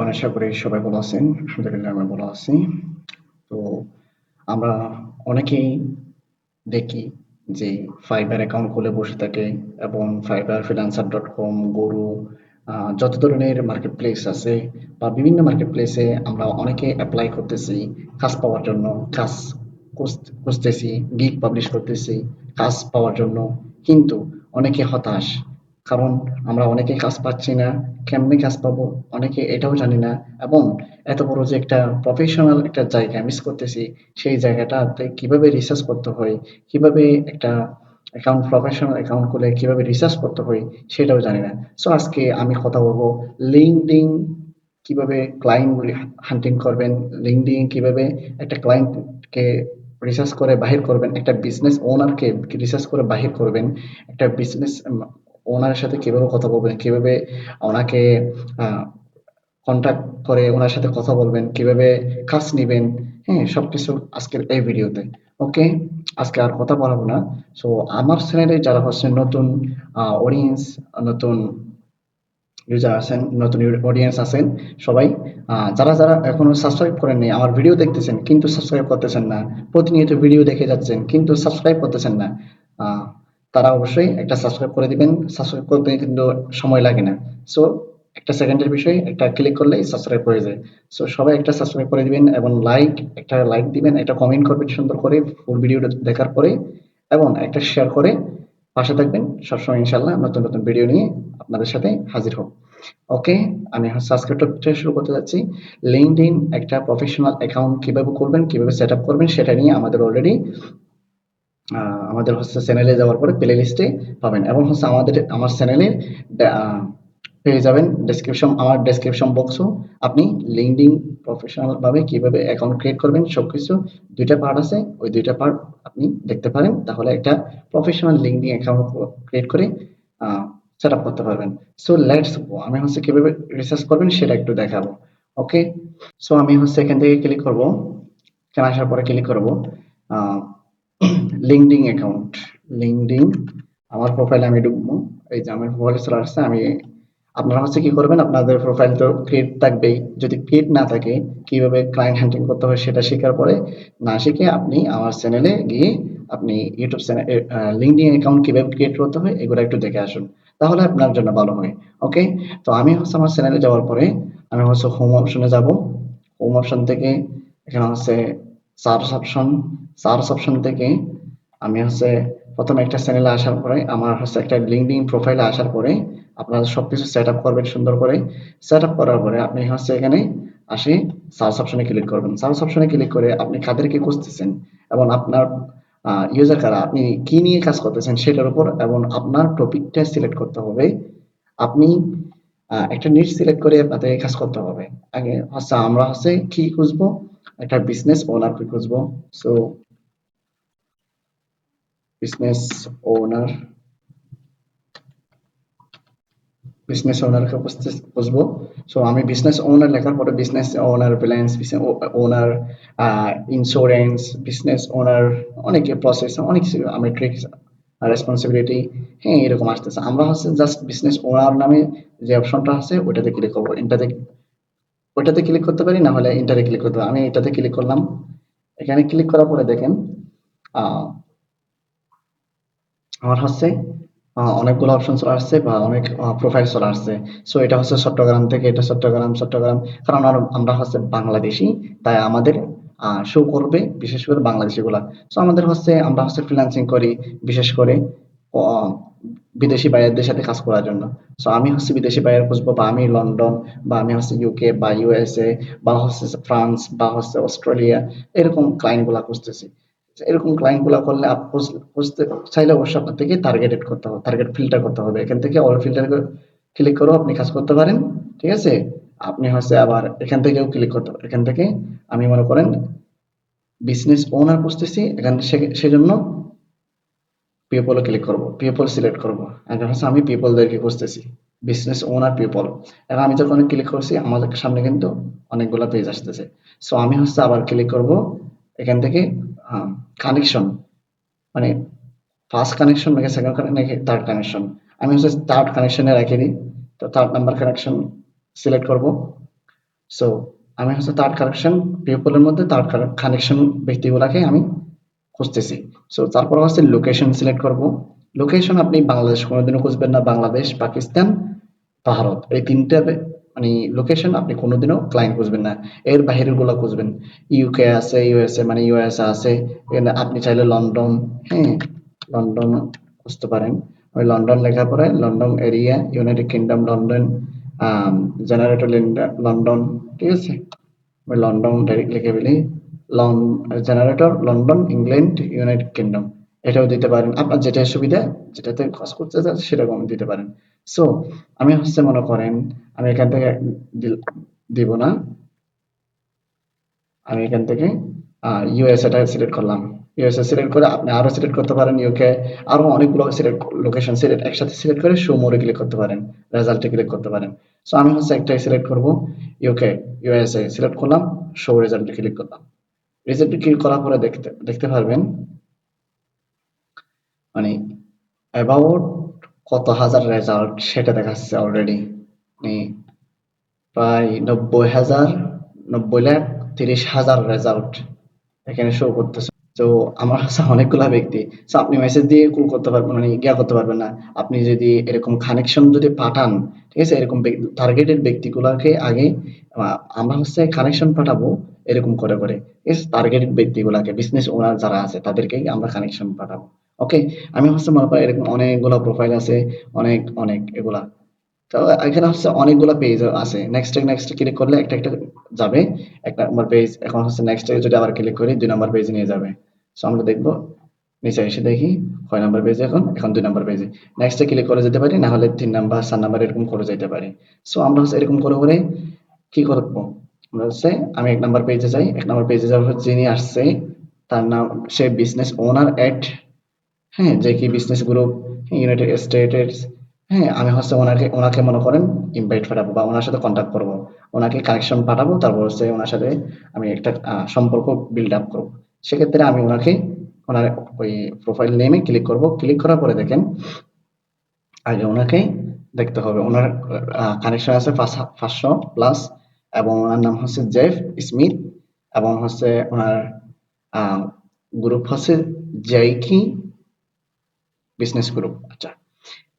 Everyone আশা করি সবাই ভালো আছেন। আলহামদুলিল্লাহ আমি ভালো আছি। তো আমরা অনেকেই দেখি যে ফাইবার অ্যাকাউন্ট খুলে বসে থাকে এবং ফাইবার ফ্রিল্যান্সার ডট কম গরু যত ধরনের মার্কেট প্লেস আছে বা বিভিন্ন মার্কেট প্লেসে আমরা অনেকে অ্যাপ্লাই করতেছি, কাজ পাওয়ার জন্য কাজ খুঁজ- খুঁজতেছি গিগ পাবলিশ করতেছি, কাজ পাওয়ার জন্য। কিন্তু অনেকে হতাশ। কারণ আমরা অনেকে কাজ পাচ্ছি না, কেমনে কাজ পাবো, অনেকে এটাও জানি না এবং এত বড় যে একটা প্রফেশনাল একটা জায়গা মিস করতেছি, সেই জায়গাটাতে কীভাবে রিসার্চ করতে হয়, কীভাবে একটা অ্যাকাউন্ট প্রফেশনাল অ্যাকাউন্ট খুলে কীভাবে রিসার্চ করতে হয়, সেটাও জানি না। সো আজকে আমি কথা বলব লিঙ্কডিন কীভাবে ক্লায়েন্ট হান্টিং করবেন লিঙ্কডিন কীভাবে একটা ক্লায়েন্টকে রিসার্চ করে বাহির করবেন, একটা বিজনেস ওনারকে রিসার্চ করে বাহির করবেন, একটা বিজনেস ওনারের সাথে কীভাবে কথা বলবেন? কীভাবে ওনাকে কন্ট্যাক্ট করে ওনার সাথে কথা বলবেন? কীভাবে কাজ নিবেন? হ্যাঁ সবকিছু আজকের এই ভিডিওতে। ওকে? আজকে আর কথা বলব না। সো আমার চ্যানেলে যারা হচ্ছে নতুন অডিয়েন্স নতুন ইউজার আছেন, নতুন অডিয়েন্স আছেন, সবাই যারা যারা এখনও সাবস্ক্রাইব করেননি, আমার ভিডিও দেখতেছেন, কিন্তু সাবস্ক্রাইব করতেছেন না, প্রতিনিয়ত ভিডিও দেখে যাচ্ছেন, কিন্তু সাবস্ক্রাইব করতেছেন না তারা অবশ্যই একটা সাবস্ক্রাইব করে দিবেন। সাবস্ক্রাইব করতে কিন্তু সময় লাগে না। সো একটা সেকেন্ডের বিষয়, একটা ক্লিক করলেই সাবস্ক্রাইব হয়ে যায়। সো সবাই একটা সাবস্ক্রাইব করে দিবেন এবং লাইক একটা লাইক দিবেন, একটা কমেন্ট করবেন সুন্দর করে ফুল ভিডিওটা দেখার পরে এবং একটা শেয়ার করে পাশে থাকবেন। সবসময় ইনশাল্লাহ নতুন নতুন ভিডিও নিয়ে আপনাদের সাথে হাজির হব। ওকে আমি সাবস্ক্রাইব থেকে শুরু করতে যাচ্ছি। লিঙ্কডইন একটা প্রফেশনাল অ্যাকাউন্ট কীভাবে করবেন, কীভাবে সেট করবেন, সেটা নিয়ে আমাদের অলরেডি আমাদের হচ্ছে চ্যানেলে যাওয়ার পরে প্লে লিস্টে পাবেন। এবং হচ্ছে আমাদের, আমার চ্যানেলের পেয়ে যাবেন ডেসক্রিপশন আমার ডেসক্রিপশন বক্সও আপনি লিঙ্কডিন প্রফেশনাল ভাবে কীভাবে অ্যাকাউন্ট ক্রিয়েট করবেন, সবকিছু দুইটা পার্ট আছে, ওই দুইটা পার্ট আপনি দেখতে পারেন। তাহলে একটা প্রফেশনাল লিঙ্কডিন অ্যাকাউন্ট ক্রিয়েট করে সেট আপ করতে পারবেন। সো লেটস আমি হচ্ছে কীভাবে রিসার্চ করবেন সেটা একটু দেখাবো। ওকে সো আমি হচ্ছে এখান থেকে ক্লিক করব। এখানে আসার পরে ক্লিক করব। লিঙ্কডিন অ্যাকাউন্ট লিঙ্কডিং আমার প্রোফাইলে আমি ঢুকবো। এই যে আমার প্রোফাইলে চলে আসছে, আমি আপনারা হচ্ছে কি করবেন? আপনাদের প্রোফাইল তো ক্রিয়েট থাকবেই। যদি ক্রিয়েট না থাকে, কীভাবে ক্লায়েন্ট হ্যান্ডলিং করতে হয় সেটা শেখার পরে না শিখে আপনি আমার চ্যানেলে গিয়ে আপনি ইউটিউব চ্যানেল লিঙ্কডিং অ্যাকাউন্ট কীভাবে ক্রিয়েট করতে হয়, এগুলো একটু দেখে আসুন। তাহলে আপনার জন্য ভালো হয় ওকে তো আমি হচ্ছে আমার চ্যানেলে যাওয়ার পরে আমি হচ্ছে হোম অপশনে যাব। হোম অপশন থেকে এখানে হচ্ছে সার্চ অপশন সার্চ অপশন থেকে আমি হচ্ছে প্রথমে একটা চ্যানেলে আসার পরে, আমার হচ্ছে একটা লিঙ্কডিন প্রোফাইলে আসার পরে আপনারা সবকিছু সেট আপ করবেন সুন্দর করে। সেট আপ করার পরে আপনি হচ্ছে এখানে আসে সার্চ অপশনে ক্লিক করবেন। সার্চ অপশনে ক্লিক করে আপনি কাদেরকে খুঁজতেছেন এবং আপনার ইউজার কারা, আপনি কি নিয়ে কাজ করতেছেন সেটার উপর এবং আপনার টপিকটা সিলেক্ট করতে হবে। আপনি একটা নিট সিলেক্ট করে আপনাদের কাজ করতে হবে। আগে হচ্ছে আমরা হচ্ছে কি খুঁজবো? একটা বিজনেস ওনারকে খুঁজবো। সো বিজনেস ওনার বিজনেস ওনারকে বুঝব সো আমি বিজনেস ওনার লেখার পরে business owner balance owner insurance business owner অনেকে প্রসেস অনেক কিছু মেট্রিক্স রেসপন্সিবিলিটি হ্যাঁ এরকম আসতেছে। আমরা হচ্ছে জাস্ট বিজনেস ওনার নামে যে অপশনটা আছে, ওইটাতে ক্লিক করব। এটাতে ওইটাতে ক্লিক করতে পারি, না হলে ইন্টারে ক্লিক করতে পারি। আমি এটাতে ক্লিক করলাম। এখানে ক্লিক করার পরে দেখেন আমার হচ্ছে অনেকগুলো অপশন চলে আসছে বা অনেক প্রোফাইল চলে আসছে। সো এটা হচ্ছে চট্টগ্রাম থেকে, এটা চট্টগ্রাম চট্টগ্রাম। কারণ আমরা হচ্ছে বাংলাদেশি, তাই আমাদের শো করবে বিশেষ করে বাংলাদেশি গুলা সো আমাদের হচ্ছে, আমরা হচ্ছে ফ্রিল্যান্সিং করি বিশেষ করে বিদেশি বাইরের সাথে কাজ করার জন্য। সো আমি হচ্ছে বিদেশি বাইরে খুঁজবো বা আমি লন্ডন বা আমি হচ্ছে ইউকে বা ইউএসএ বা হচ্ছে ফ্রান্স বা হচ্ছে অস্ট্রেলিয়া, এরকম ক্লায়েন্টগুলা খুঁজতেছি। এরকম ক্লায়েন্টগুলা করলে খুঁজতে চাইলে অবশ্যই আপনার থেকে টার্গেটেড করতে হবে টার্গেট ফিল্টার করতে হবে। এখান থেকে অল ফিল্টার ক্লিক করেও আপনি কাজ করতে পারেন, ঠিক আছে? আপনি হচ্ছে আবার এখান থেকেও ক্লিক করতে পারেন। এখান থেকে আমি মনে করেন বিজনেস ওনার খুঁজতেছি, এখান সেজন্য পিপলে ক্লিক করব পিপল সিলেক্ট করব। এখন হচ্ছে আমি পিপলদেরকে খুঁজতেছি বিজনেস ওনার পিপল এখন আমি যখন ক্লিক করছি, আমাদের সামনে কিন্তু অনেকগুলো পেজ আসতেছে। সো আমি হচ্ছে আবার ক্লিক করব, এখান থেকে কানেকশন মানে ফার্স্ট কানেকশন নাকি সেকেন্ড কানেকশন নাকি থার্ড কানেকশন আমি হচ্ছে থার্ড কানেকশনে রেখে দিই তো থার্ড নাম্বার কানেকশন সিলেক্ট করব। সো আমি হচ্ছে থার্ড কানেকশন পিপলের মধ্যে থার্ড কানেকশন ব্যক্তিগুলাকে আমি খুঁজতেছি। সো তারপর হচ্ছে লোকেশন সিলেক্ট করব। লোকেশন আপনি বাংলাদেশ কোনোদিনও খুঁজবেন না, বাংলাদেশ, পাকিস্তান, ভারত। এই তিনটা মানে লোকেশন আপনি কোনোদিনও ক্লায়েন্ট খুঁজবেন না। এর বাহিরেরগুলো খুঁজবেন ইউকে আছে ইউএসএ মানে ইউএসএ আছে। আপনি চাইলে লন্ডন হ্যাঁ লন্ডন খুঁজতে পারেন। ওই লন্ডন লেখার পরে London area United Kingdom London generator London ঠিক আছে? ওই লন্ডন লিখে ফেলি। Generator London England United Kingdom এটাও দিতে পারেন। আপনার যেটা সুবিধা, যেটাতে কাজ করতে চান, সেরকম দিতে পারেন। সো আমি হচ্ছে মনে করেন আমি এখান থেকে দিব না। আমি এখান থেকে ইউএসএ টা সিলেক্ট করলাম। ইউএসএ সিলেক্ট করে আপনি আরও সিলেক্ট করতে পারেন ইউকে আরও অনেকগুলো সিলেক্ট লোকেশন সিলেক্ট একসাথে সিলেক্ট করে শো মোরে ক্লিক করতে পারেন রেজাল্টে ক্লিক করতে পারেন। সো আমি হচ্ছে একটাই সিলেক্ট করব ইউকে ইউএসএ সিলেক্ট করলাম শো রেজাল্টে ক্লিক করলাম। রেজাল্টে ক্লিক করার পরে দেখতে দেখতে পারবেন মানে অ্যাবাউট কত হাজার রেজাল্ট সেটা দেখাচ্ছে অলরেডি মানে প্রায় নব্বই হাজার, নব্বই লাখ, তিরিশ হাজার রেজাল্ট এখানে শো করতেছে। তো আমার কাছে অনেকগুলা ব্যক্তি। তো আপনি মেসেজ দিয়ে কল করতে পারবেন মানে ইয়া করতে পারবেন না। আপনি যদি এরকম কানেকশন যদি পাঠান, ঠিক আছে? এরকম টার্গেটেড ব্যক্তিগুলোকে আগে আমরা হচ্ছে কানেকশন পাঠাবো এরকম করে করে। ঠিক আছে? টার্গেটেড ব্যক্তিগুলোকে বিজনেস ওনার যারা আছে, তাদেরকেই আমরা কানেকশন পাঠাবো। ওকে আমি হচ্ছে মনে করি এরকম অনেকগুলো প্রোফাইল আছে, অনেক অনেক এগুলা। তো এখানে হচ্ছে অনেকগুলো পেজ আছে। নেক্সট নেক্সট ক্লিক করলে একটা একটা যাবে। এক নম্বর পেজ এখন হচ্ছে নেক্সট যদি আবার ক্লিক করি, দুই নম্বর পেজে নিয়ে যাবে। সো আমরা দেখব, নিচে এসে দেখি কয় নাম্বার পেজে এখন এখন দুই নাম্বার পেজে নেক্সটে ক্লিক করে যেতে পারি, না হলে তিন নাম্বার চার নাম্বার এরকম করে যেতে পারি। সো আমরা হচ্ছে এরকম করে করে কি করব? আমরা হচ্ছে, আমি এক নাম্বার পেজে যাই। এক নাম্বার পেজে যাওয়ার যিনি আসছে, তার নাম, সে বিজনেস ওনার এট হ্যাঁ যে কি বিজনেস গ্রুপ ইউনাইটেড স্টেটস হ্যাঁ আমি হচ্ছে ওনাকে ওনাকে মনে করেন ইনভাইট পাঠাবো বা ওনার সাথে কন্ট্যাক্ট করব। ওনাকে কানেকশন পাঠাবো, তারপর হচ্ছে ওনার সাথে আমি একটা সম্পর্ক বিল্ড আপ করব। সেক্ষেত্রে আমি ওনাকে ওনার ওই প্রোফাইল নেমে ক্লিক করব। ক্লিক করার পরে দেখেন, আগে ওনাকে দেখতে হবে। ওনার কানেকশন আছে পাঁচশো প্লাস এবং ওনার নাম হচ্ছে জেফ স্মিথ এবং হচ্ছে ওনার গ্রুপ হচ্ছে জাইকি বিজনেস গ্রুপ আচ্ছা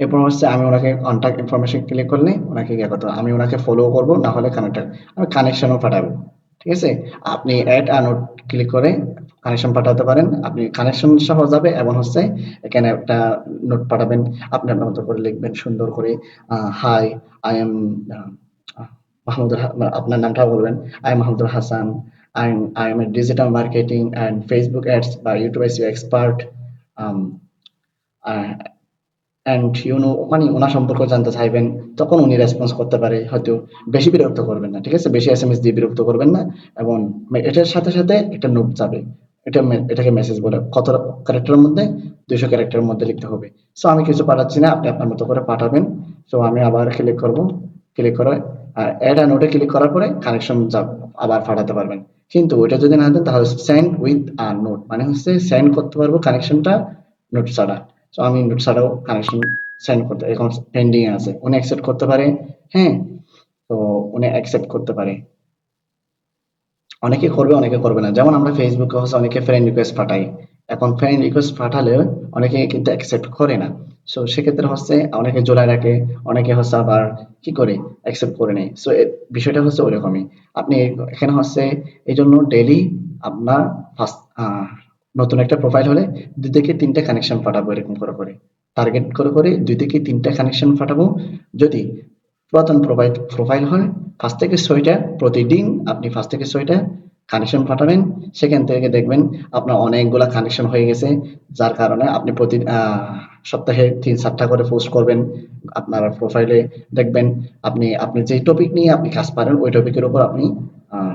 এরপর হচ্ছে আমি ওনাকে কন্ট্যাক্ট ইনফরমেশন ক্লিক করলে ওনাকে ইয়ে করতে আমি ওনাকে ফলো করব, না হলে কানেক্ট আমি কানেকশনও পাঠাবো, ঠিক আছে? আপনি অ্যাড আর নোট ক্লিক করে কানেকশন পাঠাতে পারেন। আপনি কানেকশন সহ যাবে এবং হচ্ছে এখানে একটা নোট পাঠাবেন। আপনি আপনার মতো করে লিখবেন, সুন্দর করে হাই আই এম মাহমুদুল মানে আপনার নামটাও বলবেন। I am Mahmudul Hasan. I I am a digital marketing and Facebook ads বা YouTube expert and you know মানে ওনার সম্পর্কে জানতে চাইবেন, তখন উনি রেসপন্স করতে পারে, হয়তো বেশি বিরক্ত করবেন না, ঠিক আছে? বেশি এস এম এস দিয়ে বিরক্ত করবেন না, এবং এটার সাথে সাথে একটা নোট যাবে, এটা এটাকে মেসেজ বলে, কত ক্যারেক্টারের মধ্যে? দুইশো ক্যারেক্টারের মধ্যে লিখতে হবে। সো আমি কিছু পাঠাচ্ছি না, আপনি আপনার মতো করে পাঠাবেন। সো আমি আবার ক্লিক করব ক্লিক করে অ্যাড আর নোটে ক্লিক করার পরে কানেকশন আবার পাঠাতে পারবেন। কিন্তু ওইটা যদি না দেন তাহলে সেন্ড উইথ আর নোট মানে হচ্ছে সেন্ড করতে পারব কানেকশনটা নোট ছাড়া। তো আমি নোট ছাড়াও কানেকশন সেন্ড করতে, এখন পেন্ডিং আছে। উনি অ্যাকসেপ্ট করতে পারে হ্যাঁ। তো উনি অ্যাকসেপ্ট করতে পারে। অনেকে করবে অনেকে করবে না। যেমন আমরা ফেসবুকে হচ্ছে অনেকে ফ্রেন্ড রিকোয়েস্ট পাঠাই। এখন ফ্রেন্ড রিকোয়েস্ট পাঠালে অনেকে কিন্তু অ্যাকসেপ্ট করে না। সো সেক্ষেত্রে হচ্ছে অনেকে জোড়ায় রাখে, অনেকে হচ্ছে আবার কি করে অ্যাকসেপ্ট করে নেয়। সো বিষয়টা হচ্ছে ওরকমই আপনি এখানে হচ্ছে এই জন্য ডেলি আপনার ফার্স্ট নতুন একটা প্রোফাইল হলে দুই থেকে তিনটা কানেকশন পাঠাবো এরকম করে করে। টার্গেট করে করে দুই থেকে তিনটা কানেকশন পাঠাবো। যদি পুরাতন প্রোফাইল প্রোফাইল হয় পাঁচ থেকে ছয়টা, প্রতিদিন আপনি পাঁচ থেকে ছয়টা কানেকশন পাঠাবেন। সেখান থেকে দেখবেন আপনার অনেকগুলা কানেকশন হয়ে গেছে, যার কারণে আপনি প্রতি সপ্তাহে তিন, চারটা করে পোস্ট করবেন। আপনার প্রোফাইলে দেখবেন আপনি আপনি যে টপিক নিয়ে আপনি কাজ পারেন, ওই টপিকের উপর আপনি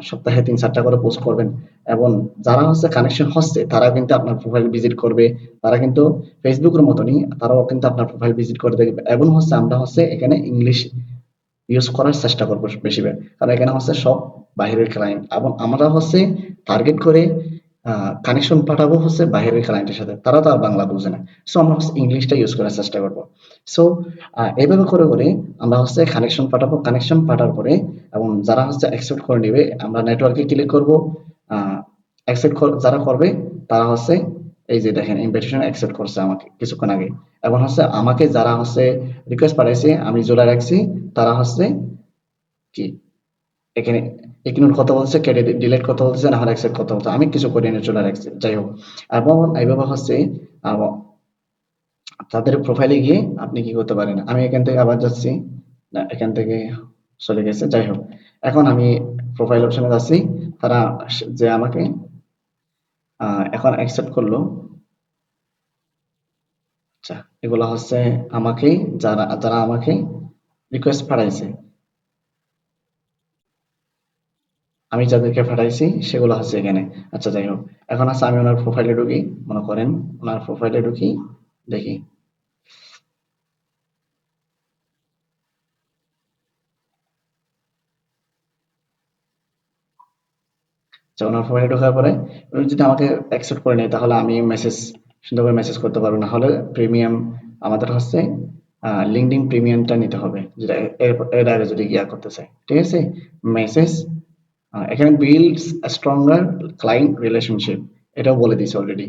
সপ্তাহে তিন, চারটা করে পোস্ট করবেন। এবং যারা হচ্ছে কানেকশন হচ্ছে তারা কিন্তু আপনার প্রোফাইল ভিজিট করবে। তারা কিন্তু ফেসবুকের মতনই, তারাও কিন্তু আপনার প্রোফাইল ভিজিট করে দেখবে। এবং হচ্ছে আমরা হচ্ছে এখানে ইংলিশ ইউজ করার চেষ্টা করব বেশি কারণ এখানে হচ্ছে সব বাহিরের ক্লায়েন্ট এবং আমরা হচ্ছে টার্গেট করে কানেকশন পাঠাবো হচ্ছে বাইরের ক্লায়েন্টের সাথে। তারা তো আর বাংলা বুঝে না। সো আমরা হচ্ছে ইংলিশটা ইউজ করার চেষ্টা করব। সো এইভাবে করে করে আমরা হচ্ছে কানেকশন পাঠাবো। কানেকশন পাঠার পরে এবং যারা হচ্ছে অ্যাকসেপ্ট করে নেবে, আমরা নেটওয়ার্কে ক্লিক করব। অ্যাকসেপ্ট যারা করবে, তারা হচ্ছে এই যে দেখেন ইনভিটেশন অ্যাকসেপ্ট করছে আমাকে কিছুক্ষণ আগে। এবং হচ্ছে আমাকে যারা হচ্ছে রিকোয়েস্ট পাঠাইছে, আমি জোড়া রাখছি, তারা হচ্ছে কি? এখানে ইগনোর কথা বলছে কেটে ডিলিট কথা বলছে না হলে অ্যাকসেপ্ট কথা বলছে আমি কিছু করে নিয়ে চলে রাখছি যাই হোক। এবং এইভাবে হচ্ছে তাদের প্রোফাইলে গিয়ে আপনি কি করতে পারেন? আমি এখান থেকে আবার যাচ্ছি। না, এখান থেকে চলে গেছে। যাই হোক। এখন আমি প্রোফাইল অপশনে যাচ্ছি। তারা যে আমাকে এখন অ্যাকসেপ্ট করল। আচ্ছা এগুলো হচ্ছে আমাকে, যারা যারা আমাকে রিকোয়েস্ট পাঠাইছে। আমি যাদেরকে পাঠাইছি, সেগুলো হচ্ছে এখানে। আচ্ছা যাই হোক। এখন আছে আমি ওনার প্রোফাইলে ঢুকি, মনে করেন ওনার প্রোফাইলে ঢুকি, দেখি। আচ্ছা ওনার প্রোফাইলে ঢোকার পরে যদি আমাকে অ্যাকসেপ্ট করে নেয়, তাহলে আমি মেসেজ সুন্দর করে মেসেজ করতে পারব। না হলে প্রিমিয়াম আমাদের হচ্ছে লিঙ্কডিন প্রিমিয়ামটা নিতে হবে, যেটা এর যদি গিয়া করতে চাই ঠিক আছে? মেসেজ এখানে বিল্ডস স্ট্রঙ্গার ক্লায়েন্ট রিলেশনশিপ এটাও বলে দিয়েছে অলরেডি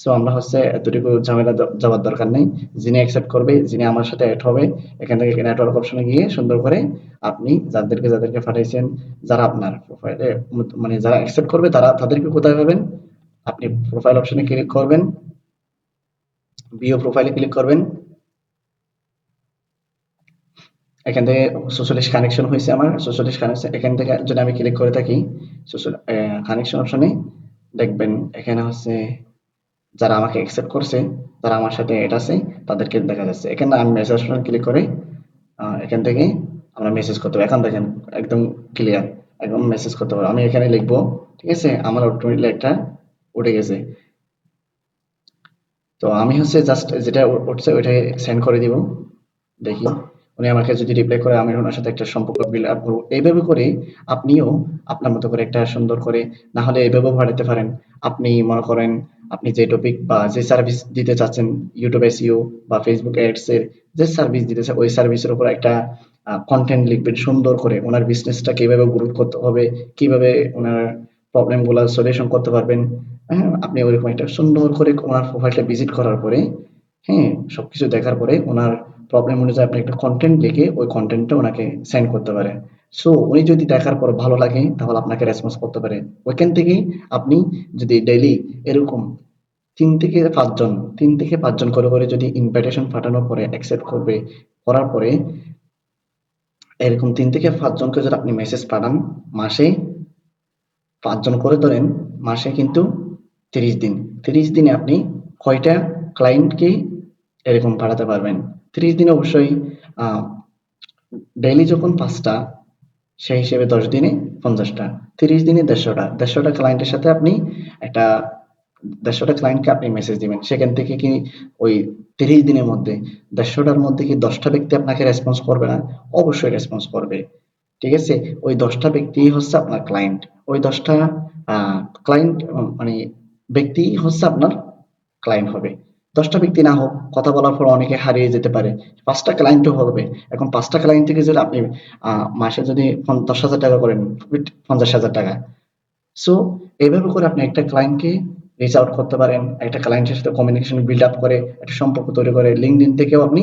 সো আমরা হচ্ছে এতটুকু ঝামেলা যাওয়ার দরকার নেই। যিনি অ্যাকসেপ্ট করবে, যিনি আমার সাথে অ্যাড হবে, এখান থেকে নেটওয়ার্ক অপশনে গিয়ে সুন্দর করে আপনি যাদেরকে যাদেরকে পাঠাইছেন, যারা আপনার প্রোফাইলে মানে যারা অ্যাকসেপ্ট করবে, তারা তাদেরকে কোথায় পাবেন? আপনি প্রোফাইল অপশনে ক্লিক করবেন বিও প্রোফাইলে ক্লিক করবেন। এখান থেকে সোশ্যালিস্ট কানেকশন হয়েছে আমার। সোশ্যালিস্ট কানেকশন এখান থেকে যদি আমি ক্লিক করে থাকি সোশ্যাল কানেকশন অপশনে দেখবেন এখানে হচ্ছে যারা আমাকে অ্যাকসেপ্ট করছে, যারা আমার সাথে এড আছে, তাদেরকে দেখা যাচ্ছে। এখানে আমি মেসেজ অপশন ক্লিক করে এখান থেকে আমরা মেসেজ করতে পারি। এখন দেখেন, একদম ক্লিয়ার একদম মেসেজ করতে পারব। আমি এখানে লিখব, ঠিক আছে? আমার অটোমেটিকলি একটা উঠে গেছে। তো আমি হচ্ছে জাস্ট যেটা উঠছে ওইটাই সেন্ড করে দিব। দেখি। উনি আমাকে যদি রিপ্লাই করে, আমি ওনার সাথে একটা সম্পর্ক বিল্ড আপ করব। এইভাবে করে আপনিও আপনার মতো করে একটা সুন্দর করে, না হলে এইভাবেও বাড়াতে পারেন। আপনি মনে করেন, আপনি যে টপিক বা যে সার্ভিস দিতে চাচ্ছেন ইউটিউব এসইও বা ফেসবুক অ্যাডস এর যে সার্ভিস দিতে চান ওই সার্ভিসের উপর একটা কন্টেন্ট লিখবেন সুন্দর করে। ওনার বিজনেসটা কীভাবে গ্রোথ করতে হবে, কীভাবে ওনার প্রবলেমগুলো সলিউশন করতে পারবেন হ্যাঁ আপনি ওইরকম একটা সুন্দর করে ওনার প্রোফাইলটা ভিজিট করার পরে হ্যাঁ সবকিছু দেখার পরে ওনার প্রবলেম অনুযায়ী আপনি একটা কন্টেন্ট লিখে ওই কন্টেন্টটা ওনাকে সেন্ড করতে পারেন সো উনি যদি দেখার পর ভালো লাগে, তাহলে আপনাকে রেসপন্স করতে পারে। ওইখান থেকেই আপনি যদি ডেইলি এরকম তিন থেকে পাঁচজন, তিন থেকে পাঁচজন করে করে যদি ইনভাইটেশন পাঠানোর পরে অ্যাকসেপ্ট করবে, করার পরে এরকম তিন থেকে পাঁচজনকে যদি আপনি মেসেজ পাঠান, মাসে পাঁচজন করে ধরেন, মাসে কিন্তু তিরিশ দিন। তিরিশ দিনে আপনি কয়টা ক্লায়েন্টকে এরকম পাঠাতে পারবেন? তিরিশ দিনে অবশ্যই ডেইলি যখন পাঁচটা, সেই হিসেবে দশ দিনে পঞ্চাশটা। তিরিশ দিনে দেড়শোটা। দেড়শোটা ক্লায়েন্টের সাথে আপনি একটা, দেড়শোটা ক্লায়েন্টকে আপনি মেসেজ দিবেন। সেখান থেকে কি ওই তিরিশ দিনের মধ্যে, দেড়শোটার মধ্যে কি দশটা ব্যক্তি আপনাকে রেসপন্স করবে না? অবশ্যই রেসপন্স করবে। ঠিক আছে? ওই দশটা ব্যক্তি হচ্ছে আপনার ক্লায়েন্ট ওই দশটা ক্লায়েন্ট মানে ব্যক্তি হচ্ছে আপনার ক্লায়েন্ট হবে। দশটা ব্যক্তি না হোক, কথা বলার পর অনেকে হারিয়ে যেতে পারে। পাঁচটা ক্লায়েন্ট হবে। এখন পাঁচটা ক্লায়েন্ট থেকে যদি আপনি মাসে যদি দশ হাজার টাকা করেন পঞ্চাশ হাজার টাকা। সো এইভাবে করে আপনি একটা ক্লায়েন্টকে রিচ আউট করতে পারেন, একটা ক্লায়েন্টের সাথে কমিউনিকেশন বিল্ড আপ করে, একটা সম্পর্ক তৈরি করে। লিঙ্কডিন থেকেও আপনি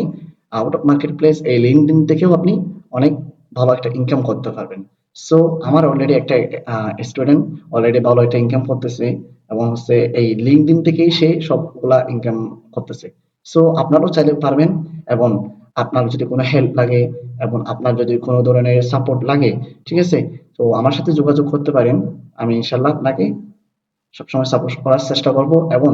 আউট অফ মার্কেট প্লেস এই লিঙ্কডিন থেকেও আপনি অনেক ভালো একটা ইনকাম করতে পারবেন। সো আমার অলরেডি একটা স্টুডেন্ট অলরেডি ভালো একটা ইনকাম করতেছে। এবং হচ্ছে এই লিঙ্কডিন থেকেই সে সবগুলা ইনকাম করতেছে। সো আপনারাও চাইলে পারবেন এবং আপনার যদি কোনো হেল্প লাগে এবং আপনার যদি কোনো ধরনের সাপোর্ট লাগে, ঠিক আছে? তো আমার সাথে যোগাযোগ করতে পারেন। আমি ইনশাল্লাহ আপনাকে সবসময় সাপোর্ট করার চেষ্টা করব এবং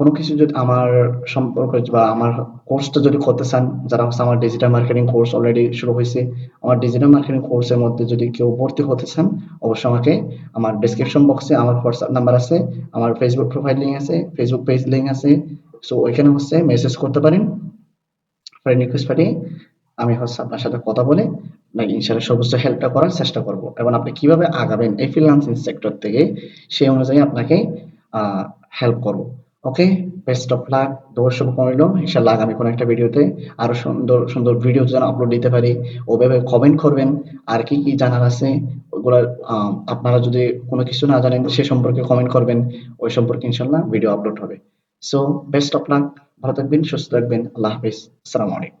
কোনো কিছু যদি আমার সম্পর্কে বা আমার কোর্সটা যদি করতে চান, যারা হচ্ছে আমার ডিজিটাল মার্কেটিং কোর্স অলরেডি শুরু হয়েছে, আমার ডিজিটাল মার্কেটিং কোর্সের মধ্যে যদি কেউ ভর্তি হতে চান, অবশ্যই আমাকে আমার ডিসক্রিপশন বক্সে আমার হোয়াটসঅ্যাপ নাম্বার আছে, আমার ফেসবুক প্রোফাইল লিঙ্ক আছে ফেসবুক পেজ লিঙ্ক আছে সো ওইখানে হচ্ছে মেসেজ করতে পারেন। ফ্রেন্ড রিকোয়েস্ট পাঠিয়ে আমি হচ্ছে আপনার সাথে কথা বলে, আপনাকে ইনশাল্লাহ সর্বোচ্চ হেল্পটা করার চেষ্টা করব। এবং আপনি কীভাবে আগাবেন এই ফ্রিল্যান্সিং সেক্টর থেকে, সেই অনুযায়ী আপনাকে হেল্প করব। ওকে বেস্ট অফ লাক দোয়ার শুভকামনা। ইনশাল্লাহ আগামী কোনো একটা ভিডিওতে আরও সুন্দর সুন্দর ভিডিও যেন আপলোড দিতে পারি। ওভাবে কমেন্ট করবেন। আর কি কি জানার আছে? ওগুলো আপনারা যদি কোনো কিছু না জানেন, সে সম্পর্কে কমেন্ট করবেন। ওই সম্পর্কে ইনশাল্লাহ ভিডিও আপলোড হবে। সো বেস্ট অফ লাক ভালো থাকবেন, সুস্থ থাকবেন। আল্লাহ হাফিজ। আসসালামু আলাইকুম।